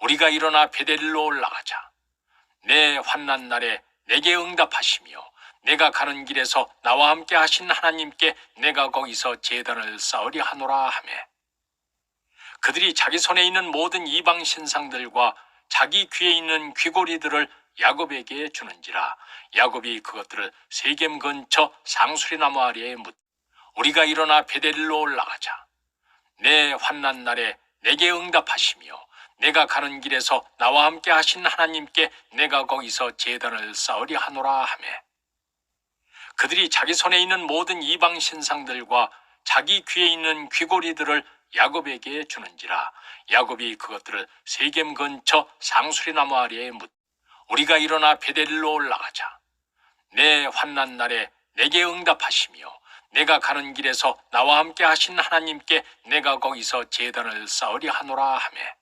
우리가 일어나 베델로 올라가자. 내 환난 날에 내게 응답하시며 내가 가는 길에서 나와 함께 하신 하나님께 내가 거기서 제단을 쌓으리 하노라 하매. 그들이 자기 손에 있는 모든 이방 신상들과 자기 귀에 있는 귀고리들을 야곱에게 주는지라. 야곱이 그것들을 세겜 근처 상수리 나무 아래에 묻 우리가 일어나 베델로 올라가자. 내 환난 날에 내게 응답하시며 내가 가는 길에서 나와 함께 하신 하나님께 내가 거기서 제단을 쌓으리 하노라 하매. 그들이 자기 손에 있는 모든 이방 신상들과 자기 귀에 있는 귀고리들을 야곱에게 주는지라. 야곱이 그것들을 세겜 근처 상수리 나무 아래에 묻 우리가 일어나 베델로 올라가자. 내 환난 날에 내게 응답하시며 내가 가는 길에서 나와 함께 하신 하나님께 내가 거기서 제단을 쌓으리 하노라 하매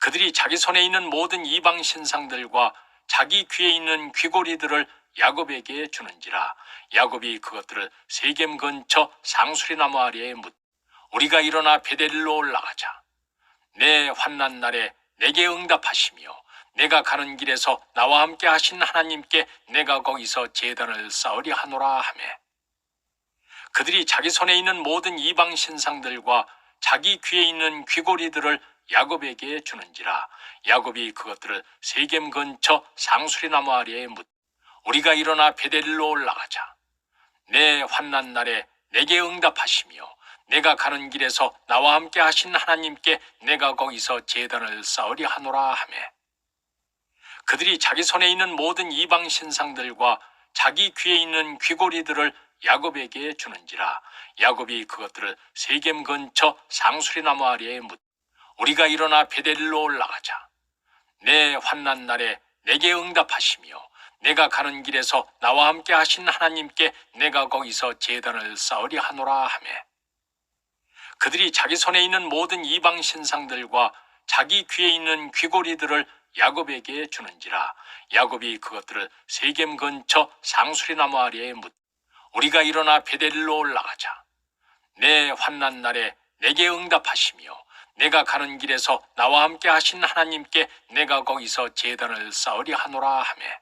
그들이 자기 손에 있는 모든 이방 신상들과 자기 귀에 있는 귀고리들을 야곱에게 주는지라. 야곱이 그것들을 세겜 근처 상수리 나무 아래에 묻 우리가 일어나 베델로 올라가자. 내 환난 날에 내게 응답하시며 내가 가는 길에서 나와 함께 하신 하나님께 내가 거기서 제단을 쌓으리 하노라 하매. 그들이 자기 손에 있는 모든 이방 신상들과 자기 귀에 있는 귀고리들을 야곱에게 주는지라. 야곱이 그것들을 세겜 근처 상수리 나무 아래에 묻 우리가 일어나 베델로 올라가자. 내 환난 날에 내게 응답하시며 내가 가는 길에서 나와 함께 하신 하나님께 내가 거기서 제단을 쌓으리 하노라 하매. 그들이 자기 손에 있는 모든 이방 신상들과 자기 귀에 있는 귀고리들을 야곱에게 주는지라. 야곱이 그것들을 세겜 근처 상수리 나무 아래에 묻 우리가 일어나 베델로 올라가자. 내 환난 날에 내게 응답하시며 내가 가는 길에서 나와 함께 하신 하나님께 내가 거기서 제단을 쌓으리 하노라 하매. 그들이 자기 손에 있는 모든 이방 신상들과 자기 귀에 있는 귀고리들을 야곱에게 주는지라. 야곱이 그것들을 세겜 근처 상수리 나무 아래에 묻 우리가 일어나 베델로 올라가자. 내 환난 날에 내게 응답하시며 내가 가는 길에서 나와 함께 하신 하나님께 내가 거기서 제단을 쌓으리 하노라 하매.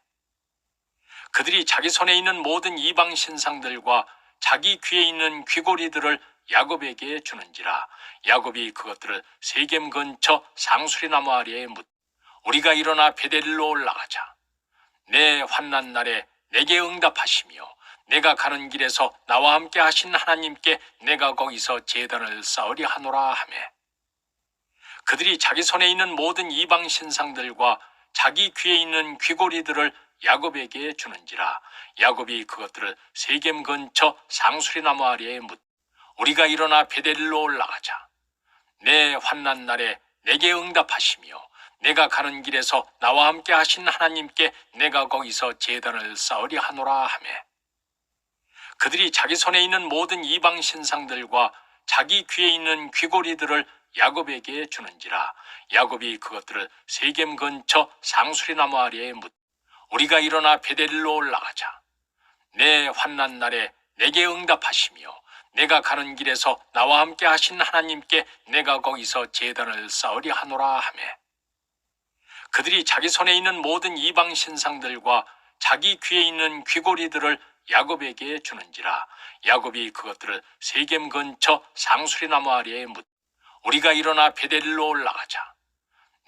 그들이 자기 손에 있는 모든 이방 신상들과 자기 귀에 있는 귀고리들을 야곱에게 주는지라. 야곱이 그것들을 세겜 근처 상수리 나무 아래에 묻 우리가 일어나 베델로 올라가자. 내 환난 날에 내게 응답하시며 내가 가는 길에서 나와 함께 하신 하나님께 내가 거기서 제단을 쌓으리 하노라 하매 그들이 자기 손에 있는 모든 이방 신상들과 자기 귀에 있는 귀고리들을 야곱에게 주는지라. 야곱이 그것들을 세겜 근처 상수리 나무 아래에 묻 우리가 일어나 베델로 올라가자. 내 환난 날에 내게 응답하시며 내가 가는 길에서 나와 함께 하신 하나님께 내가 거기서 제단을 쌓으리 하노라 하매. 그들이 자기 손에 있는 모든 이방 신상들과 자기 귀에 있는 귀고리들을 야곱에게 주는지라. 야곱이 그것들을 세겜 근처 상수리 나무 아래에 묻 우리가 일어나 베델로 올라가자. 내 환난 날에 내게 응답하시며 내가 가는 길에서 나와 함께 하신 하나님께 내가 거기서 제단을 쌓으리 하노라 하매. 그들이 자기 손에 있는 모든 이방 신상들과 자기 귀에 있는 귀고리들을 야곱에게 주는지라. 야곱이 그것들을 세겜 근처 상수리 나무 아래에 묻 우리가 일어나 베델로 올라가자.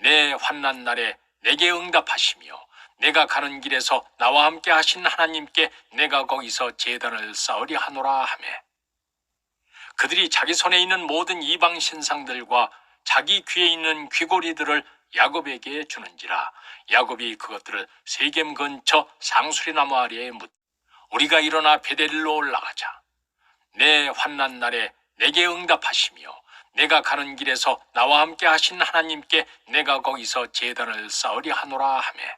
내 환난 날에 내게 응답하시며 내가 가는 길에서 나와 함께 하신 하나님께 내가 거기서 제단을 쌓으리 하노라 하매. 그들이 자기 손에 있는 모든 이방 신상들과 자기 귀에 있는 귀고리들을 야곱에게 주는지라. 야곱이 그것들을 세겜 근처 상수리 나무 아래에 묻 우리가 일어나 베델로 올라가자. 내 환난 날에 내게 응답하시며 내가 가는 길에서 나와 함께 하신 하나님께 내가 거기서 제단을 쌓으리 하노라 하매.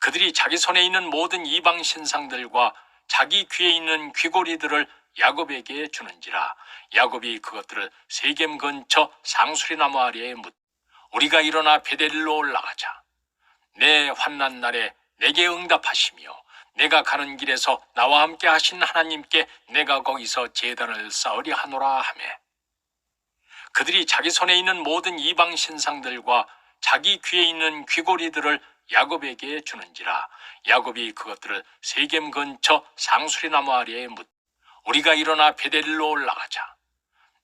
그들이 자기 손에 있는 모든 이방 신상들과 자기 귀에 있는 귀고리들을 야곱에게 주는지라. 야곱이 그것들을 세겜 근처 상수리 나무 아래에 묻 우리가 일어나 베델로 올라가자. 내 환난 날에 내게 응답하시며 내가 가는 길에서 나와 함께 하신 하나님께 내가 거기서 제단을 쌓으리 하노라 하매 그들이 자기 손에 있는 모든 이방 신상들과 자기 귀에 있는 귀고리들을 야곱에게 주는지라. 야곱이 그것들을 세겜 근처 상수리 나무 아래에 묻 우리가 일어나 베델로 올라가자.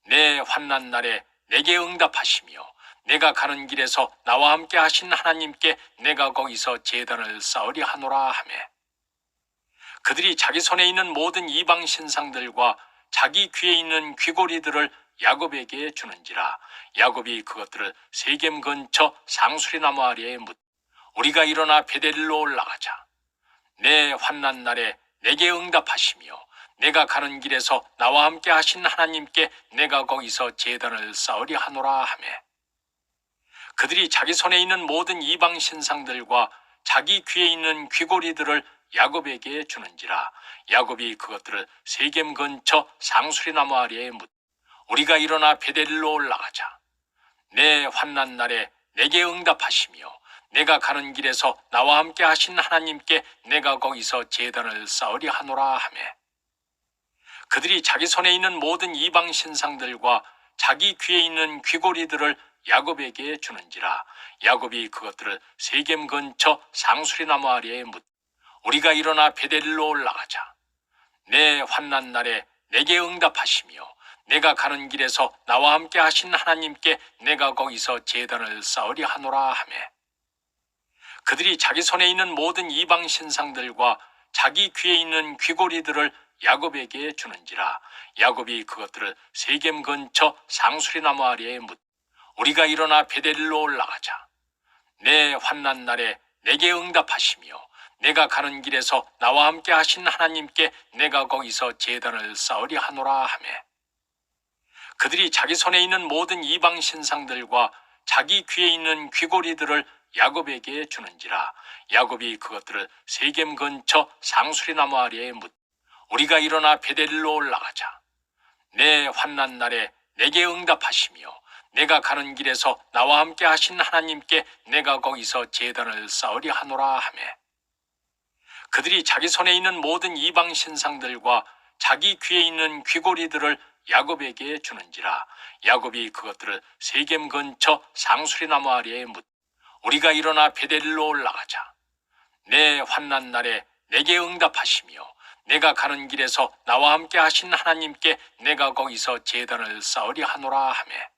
내 환난 날에 내게 응답하시며 내가 가는 길에서 나와 함께 하신 하나님께 내가 거기서 제단을 쌓으리 하노라 하매. 그들이 자기 손에 있는 모든 이방 신상들과 자기 귀에 있는 귀고리들을 야곱에게 주는지라. 야곱이 그것들을 세겜 근처 상수리 나무 아래에 묻 우리가 일어나 베델로 올라가자. 내 환난 날에 내게 응답하시며 내가 가는 길에서 나와 함께 하신 하나님께 내가 거기서 제단을 쌓으리 하노라 하매. 그들이 자기 손에 있는 모든 이방 신상들과 자기 귀에 있는 귀고리들을 야곱에게 주는지라. 야곱이 그것들을 세겜 근처 상수리 나무 아래에 묻 우리가 일어나 베델로 올라가자. 내 환난 날에 내게 응답하시며 내가 가는 길에서 나와 함께 하신 하나님께 내가 거기서 제단을 쌓으리 하노라 하매. 그들이 자기 손에 있는 모든 이방 신상들과 자기 귀에 있는 귀고리들을 야곱에게 주는지라. 야곱이 그것들을 세겜 근처 상수리 나무 아래에 묻 우리가 일어나 베델로 올라가자. 내 환난 날에 내게 응답하시며 내가 가는 길에서 나와 함께 하신 하나님께 내가 거기서 제단을 쌓으리 하노라 하매. 그들이 자기 손에 있는 모든 이방 신상들과 자기 귀에 있는 귀고리들을 야곱에게 주는지라. 야곱이 그것들을 세겜 근처 상수리 나무 아래에 묻 우리가 일어나 베델로 올라가자. 내 환난 날에 내게 응답하시며 내가 가는 길에서 나와 함께 하신 하나님께 내가 거기서 제단을 쌓으리 하노라 하매 그들이 자기 손에 있는 모든 이방 신상들과 자기 귀에 있는 귀고리들을 야곱에게 주는지라. 야곱이 그것들을 세겜 근처 상수리 나무 아래에 묻 우리가 일어나 베델로 올라가자. 내 환난 날에 내게 응답하시며 내가 가는 길에서 나와 함께 하신 하나님께 내가 거기서 제단을 쌓으리 하노라 하매. 그들이 자기 손에 있는 모든 이방 신상들과 자기 귀에 있는 귀고리들을 야곱에게 주는지라. 야곱이 그것들을 세겜 근처 상수리 나무 아래에 묻 우리가 일어나 베델로 올라가자. 내 환난 날에 내게 응답하시며 내가 가는 길에서 나와 함께 하신 하나님께 내가 거기서 제단을 쌓으리 하노라 하매.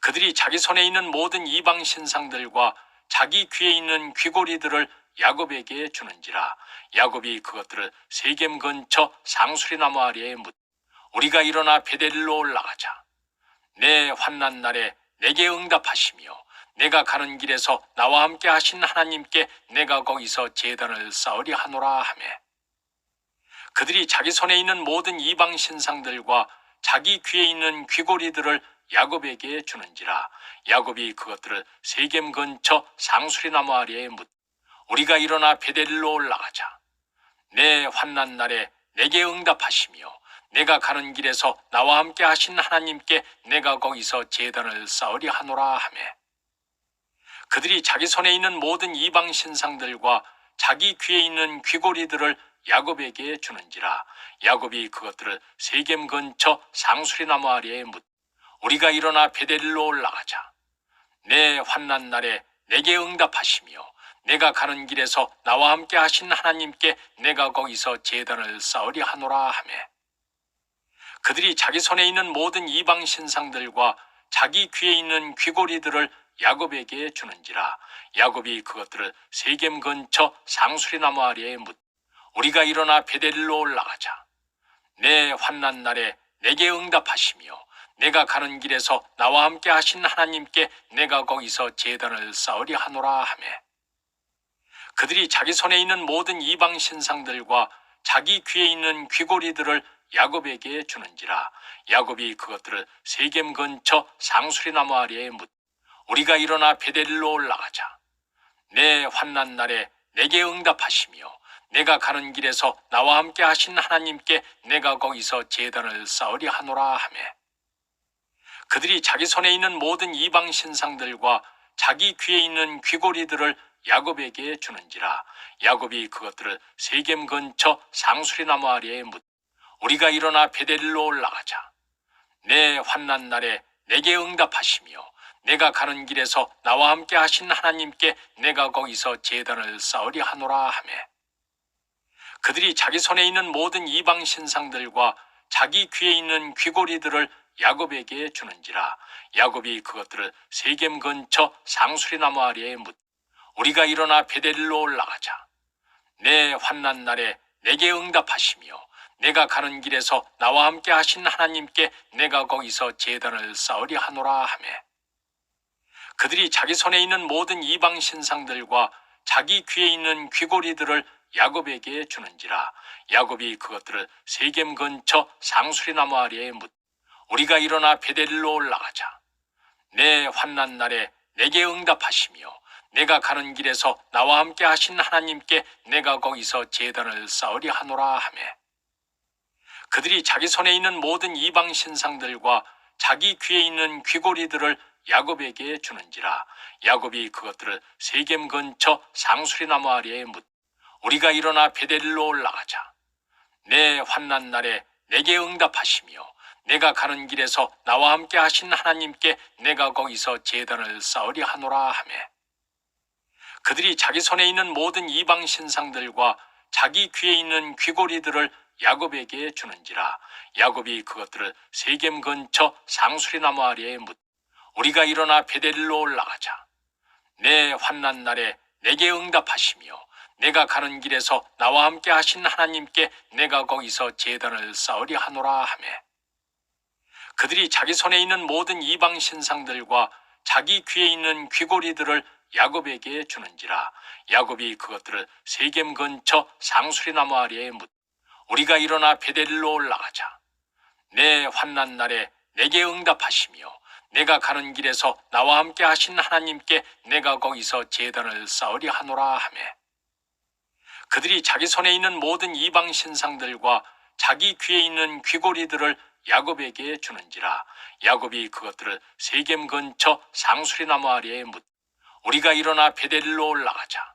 그들이 자기 손에 있는 모든 이방 신상들과 자기 귀에 있는 귀고리들을 야곱에게 주는지라. 야곱이 그것들을 세겜 근처 상수리 나무 아래에 묻 우리가 일어나 베델로 올라가자. 내 환난 날에 내게 응답하시며 내가 가는 길에서 나와 함께 하신 하나님께 내가 거기서 제단을 쌓으리 하노라 하매. 그들이 자기 손에 있는 모든 이방 신상들과 자기 귀에 있는 귀고리들을 야곱에게 주는지라. 야곱이 그것들을 세겜 근처 상수리 나무 아래에 묻 우리가 일어나 베델로 올라가자. 내 환난 날에 내게 응답하시며 내가 가는 길에서 나와 함께 하신 하나님께 내가 거기서 제단을 쌓으리 하노라 하매. 그들이 자기 손에 있는 모든 이방 신상들과 자기 귀에 있는 귀고리들을 야곱에게 주는지라. 야곱이 그것들을 세겜 근처 상수리 나무 아래에 묻 우리가 일어나 베델로 올라가자. 내 환난 날에 내게 응답하시며 내가 가는 길에서 나와 함께 하신 하나님께 내가 거기서 제단을 쌓으리 하노라 하매. 그들이 자기 손에 있는 모든 이방 신상들과 자기 귀에 있는 귀고리들을 야곱에게 주는지라. 야곱이 그것들을 세겜 근처 상수리 나무 아래에 묻 우리가 일어나 베델로 올라가자. 내 환난 날에 내게 응답하시며 내가 가는 길에서 나와 함께 하신 하나님께 내가 거기서 제단을 쌓으리 하노라 하매 그들이 자기 손에 있는 모든 이방 신상들과 자기 귀에 있는 귀고리들을 야곱에게 주는지라. 야곱이 그것들을 세겜 근처 상수리 나무 아래에 묻 우리가 일어나 베델로 올라가자. 내 환난 날에 내게 응답하시며 내가 가는 길에서 나와 함께 하신 하나님께 내가 거기서 제단을 쌓으리 하노라 하매. 그들이 자기 손에 있는 모든 이방 신상들과 자기 귀에 있는 귀고리들을 야곱에게 주는지라. 야곱이 그것들을 세겜 근처 상수리 나무 아래에 묻 우리가 일어나 베델로 올라가자. 내 환난 날에 내게 응답하시며 내가 가는 길에서 나와 함께 하신 하나님께 내가 거기서 제단을 쌓으리 하노라 하매. 그들이 자기 손에 있는 모든 이방 신상들과 자기 귀에 있는 귀고리들을 야곱에게 주는지라. 야곱이 그것들을 세겜 근처 상수리 나무 아래에 묻 우리가 일어나 베델로 올라가자. 내 환난 날에 내게 응답하시며 내가 가는 길에서 나와 함께 하신 하나님께 내가 거기서 제단을 쌓으리 하노라 하매. 그들이 자기 손에 있는 모든 이방 신상들과 자기 귀에 있는 귀고리들을 야곱에게 주는지라. 야곱이 그것들을 세겜 근처 상수리 나무 아래에 묻 우리가 일어나 베델로 올라가자. 내 환난 날에 내게 응답하시며 내가 가는 길에서 나와 함께 하신 하나님께 내가 거기서 제단을 쌓으리 하노라 하매. 그들이 자기 손에 있는 모든 이방 신상들과 자기 귀에 있는 귀고리들을 야곱에게 주는지라. 야곱이 그것들을 세겜 근처 상수리 나무 아래에 묻 우리가 일어나 베델로 올라가자. 내 환난 날에 내게 응답하시며 내가 가는 길에서 나와 함께 하신 하나님께 내가 거기서 제단을 쌓으리 하노라 하매 그들이 자기 손에 있는 모든 이방 신상들과 자기 귀에 있는 귀고리들을 야곱에게 주는지라. 야곱이 그것들을 세겜 근처 상수리 나무 아래에 묻 우리가 일어나 베델로 올라가자. 내 환난 날에 내게 응답하시며 내가 가는 길에서 나와 함께 하신 하나님께 내가 거기서 제단을 쌓으리 하노라 하매. 그들이 자기 손에 있는 모든 이방 신상들과 자기 귀에 있는 귀고리들을 야곱에게 주는지라. 야곱이 그것들을 세겜 근처 상수리 나무 아래에 묻 우리가 일어나 베델로 올라가자. 내 환난 날에 내게 응답하시며 내가 가는 길에서 나와 함께 하신 하나님께 내가 거기서 제단을 쌓으리 하노라 하매. 그들이 자기 손에 있는 모든 이방 신상들과 자기 귀에 있는 귀고리들을 야곱에게 주는지라. 야곱이 그것들을 세겜 근처 상수리 나무 아래에 묻 우리가 일어나 베델로 올라가자.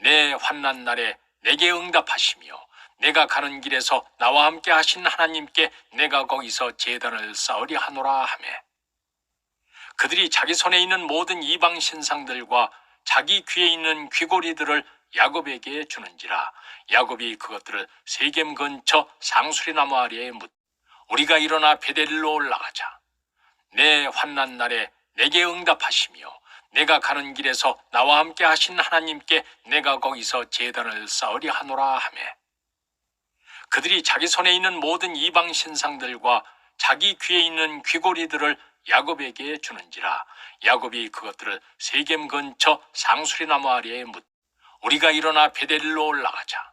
내 환난 날에 내게 응답하시며 내가 가는 길에서 나와 함께 하신 하나님께 내가 거기서 제단을 쌓으리 하노라 하매. 그들이 자기 손에 있는 모든 이방 신상들과 자기 귀에 있는 귀고리들을 야곱에게 주는지라. 야곱이 그것들을 세겜 근처 상수리 나무 아래에 묻 우리가 일어나 베델로 올라가자. 내 환난 날에 내게 응답하시며 내가 가는 길에서 나와 함께 하신 하나님께 내가 거기서 제단을 쌓으리 하노라 하매. 그들이 자기 손에 있는 모든 이방 신상들과 자기 귀에 있는 귀고리들을 야곱에게 주는지라. 야곱이 그것들을 세겜 근처 상수리 나무 아래에 묻 우리가 일어나 베델로 올라가자.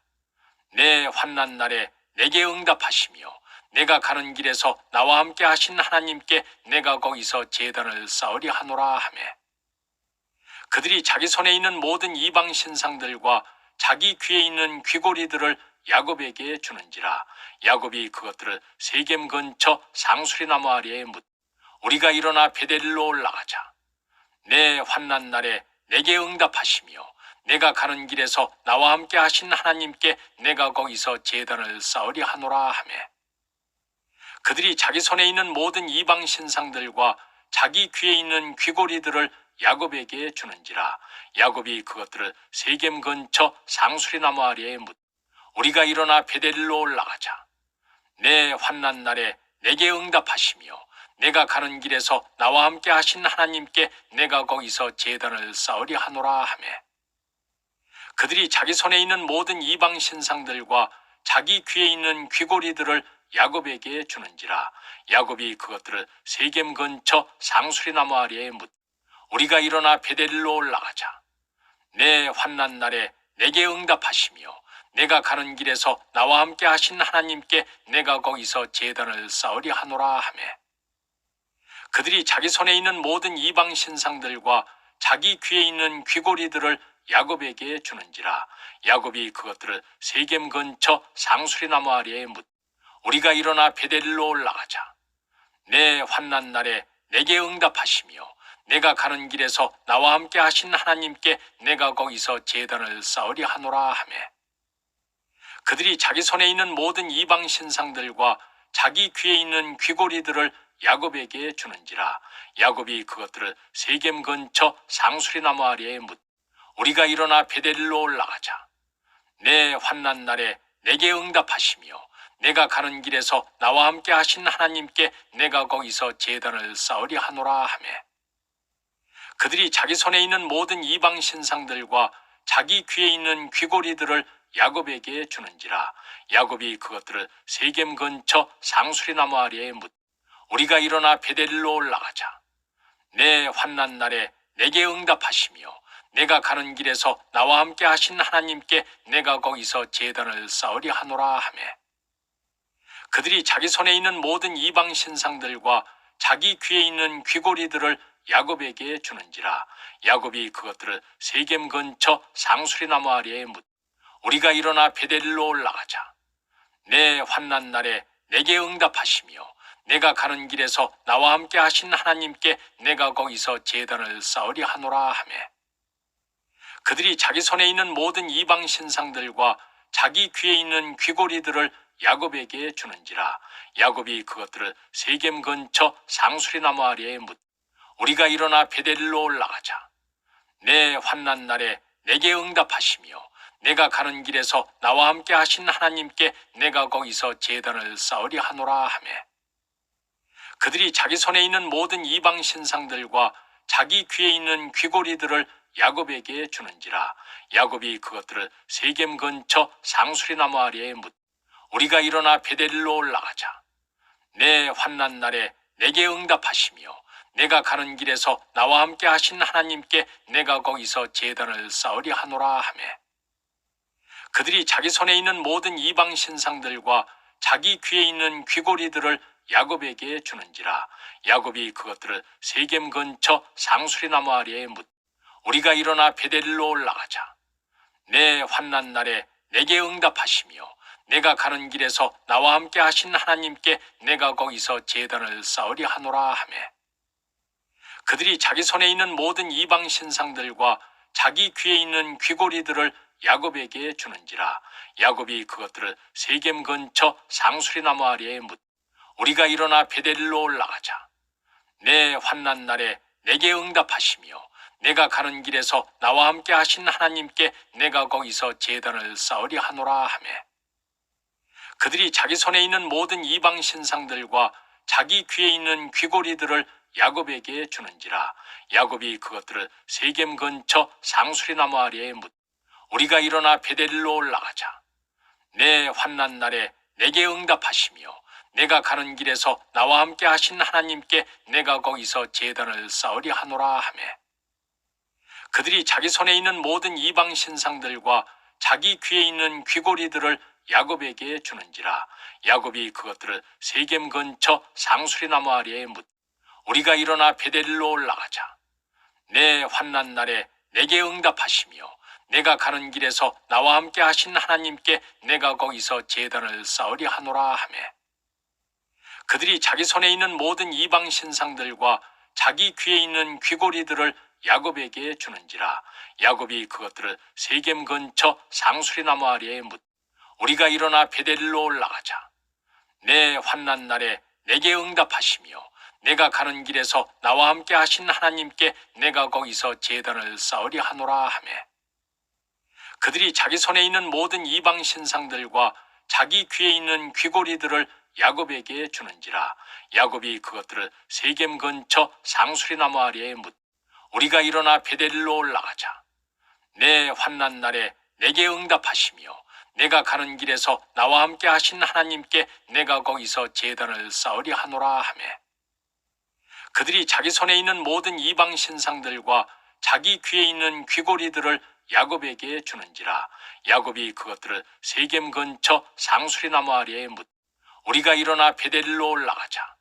내 환난 날에 내게 응답하시며 내가 가는 길에서 나와 함께 하신 하나님께 내가 거기서 제단을 쌓으리 하노라 하매 그들이 자기 손에 있는 모든 이방 신상들과 자기 귀에 있는 귀고리들을 야곱에게 주는지라. 야곱이 그것들을 세겜 근처 상수리 나무 아래에 묻 우리가 일어나 베델로 올라가자. 내 환난 날에 내게 응답하시며 내가 가는 길에서 나와 함께 하신 하나님께 내가 거기서 제단을 쌓으리 하노라 하매. 그들이 자기 손에 있는 모든 이방 신상들과 자기 귀에 있는 귀고리들을 야곱에게 주는지라. 야곱이 그것들을 세겜 근처 상수리 나무 아래에 묻 우리가 일어나 베델로 올라가자. 내 환난 날에 내게 응답하시며 내가 가는 길에서 나와 함께 하신 하나님께 내가 거기서 제단을 쌓으리 하노라 하매. 그들이 자기 손에 있는 모든 이방 신상들과 자기 귀에 있는 귀고리들을 야곱에게 주는지라. 야곱이 그것들을 세겜 근처 상수리 나무 아래에 묻 우리가 일어나 베델로 올라가자. 내 환난 날에 내게 응답하시며 내가 가는 길에서 나와 함께 하신 하나님께 내가 거기서 제단을 쌓으리 하노라 하매. 그들이 자기 손에 있는 모든 이방 신상들과 자기 귀에 있는 귀고리들을 야곱에게 주는지라. 야곱이 그것들을 세겜 근처 상수리 나무 아래에 묻 우리가 일어나 베델로 올라가자. 내 환난 날에 내게 응답하시며 내가 가는 길에서 나와 함께 하신 하나님께 내가 거기서 제단을 쌓으리 하노라 하매. 그들이 자기 손에 있는 모든 이방 신상들과 자기 귀에 있는 귀고리들을 야곱에게 주는지라. 야곱이 그것들을 세겜 근처 상수리 나무 아래에 묻 우리가 일어나 베델로 올라가자. 내 환난 날에 내게 응답하시며 내가 가는 길에서 나와 함께 하신 하나님께 내가 거기서 제단을 쌓으리 하노라 하매 그들이 자기 손에 있는 모든 이방 신상들과 자기 귀에 있는 귀고리들을 야곱에게 주는지라. 야곱이 그것들을 세겜 근처 상수리 나무 아래에 묻 우리가 일어나 베델로 올라가자. 내 환난 날에 내게 응답하시며 내가 가는 길에서 나와 함께 하신 하나님께 내가 거기서 제단을 쌓으리 하노라 하매. 그들이 자기 손에 있는 모든 이방 신상들과 자기 귀에 있는 귀고리들을 야곱에게 주는지라. 야곱이 그것들을 세겜 근처 상수리 나무 아래에 묻 우리가 일어나 베델로 올라가자. 내 환난 날에 내게 응답하시며 내가 가는 길에서 나와 함께 하신 하나님께 내가 거기서 제단을 쌓으리 하노라 하매. 그들이 자기 손에 있는 모든 이방 신상들과 자기 귀에 있는 귀고리들을 야곱에게 주는지라. 야곱이 그것들을 세겜 근처 상수리 나무 아래에 묻 우리가 일어나 베델로 올라가자. 내 환난 날에 내게 응답하시며 내가 가는 길에서 나와 함께 하신 하나님께 내가 거기서 제단을 쌓으리 하노라 하매. 그들이 자기 손에 있는 모든 이방 신상들과 자기 귀에 있는 귀고리들을 야곱에게 주는지라. 야곱이 그것들을 세겜 근처 상수리 나무 아래에 묻 우리가 일어나 베델로 올라가자. 내 환난 날에 내게 응답하시며 내가 가는 길에서 나와 함께 하신 하나님께 내가 거기서 제단을 쌓으리 하노라 하매. 그들이 자기 손에 있는 모든 이방 신상들과 자기 귀에 있는 귀고리들을 야곱에게 주는지라. 야곱이 그것들을 세겜 근처 상수리 나무 아래에 묻 우리가 일어나 베델로 올라가자. 내 환난 날에 내게 응답하시며 내가 가는 길에서 나와 함께 하신 하나님께 내가 거기서 제단을 쌓으리 하노라 하매 그들이 자기 손에 있는 모든 이방 신상들과 자기 귀에 있는 귀고리들을 야곱에게 주는지라. 야곱이 그것들을 세겜 근처 상수리 나무 아래에 묻 우리가 일어나 베델로 올라가자. 내 환난 날에 내게 응답하시며 내가 가는 길에서 나와 함께 하신 하나님께 내가 거기서 제단을 쌓으리 하노라 하매. 그들이 자기 손에 있는 모든 이방 신상들과 자기 귀에 있는 귀고리들을 야곱에게 주는지라. 야곱이 그것들을 세겜 근처 상수리 나무 아래에 묻 우리가 일어나 베델로 올라가자. 내 환난 날에 내게 응답하시며 내가 가는 길에서 나와 함께 하신 하나님께 내가 거기서 제단을 쌓으리 하노라 하매. 그들이 자기 손에 있는 모든 이방 신상들과 자기 귀에 있는 귀고리들을 야곱에게 주는지라. 야곱이 그것들을 세겜 근처 상수리 나무 아래에 묻 우리가 일어나 베델로 올라가자. 내 환난 날에 내게 응답하시며 내가 가는 길에서 나와 함께 하신 하나님께 내가 거기서 제단을 쌓으리 하노라 하매. 그들이 자기 손에 있는 모든 이방 신상들과 자기 귀에 있는 귀고리들을 야곱에게 주는지라. 야곱이 그것들을 세겜 근처 상수리 나무 아래에 묻 우리가 일어나 베델로 올라가자. 내 환난 날에 내게 응답하시며 내가 가는 길에서 나와 함께 하신 하나님께 내가 거기서 제단을 쌓으리 하노라 하매. 그들이 자기 손에 있는 모든 이방 신상들과 자기 귀에 있는 귀고리들을 야곱에게 주는지라. 야곱이 그것들을 세겜 근처 상수리 나무 아래에 묻 우리가 일어나 베델로 올라가자. 내 환난 날에 내게 응답하시며 내가 가는 길에서 나와 함께 하신 하나님께 내가 거기서 제단을 쌓으리 하노라 하매 그들이 자기 손에 있는 모든 이방 신상들과 자기 귀에 있는 귀고리들을 야곱에게 주는지라. 야곱이 그것들을 세겜 근처 상수리 나무 아래에 묻 우리가 일어나 베델로 올라가자.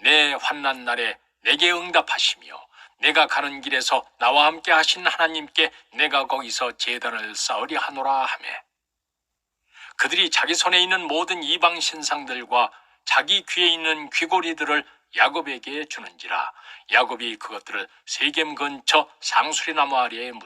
내 환난 날에 내게 응답하시며 내가 가는 길에서 나와 함께 하신 하나님께 내가 거기서 제단을 쌓으리 하노라 하매. 그들이 자기 손에 있는 모든 이방 신상들과 자기 귀에 있는 귀고리들을 야곱에게 주는지라. 야곱이 그것들을 세겜 근처 상수리 나무 아래에 묻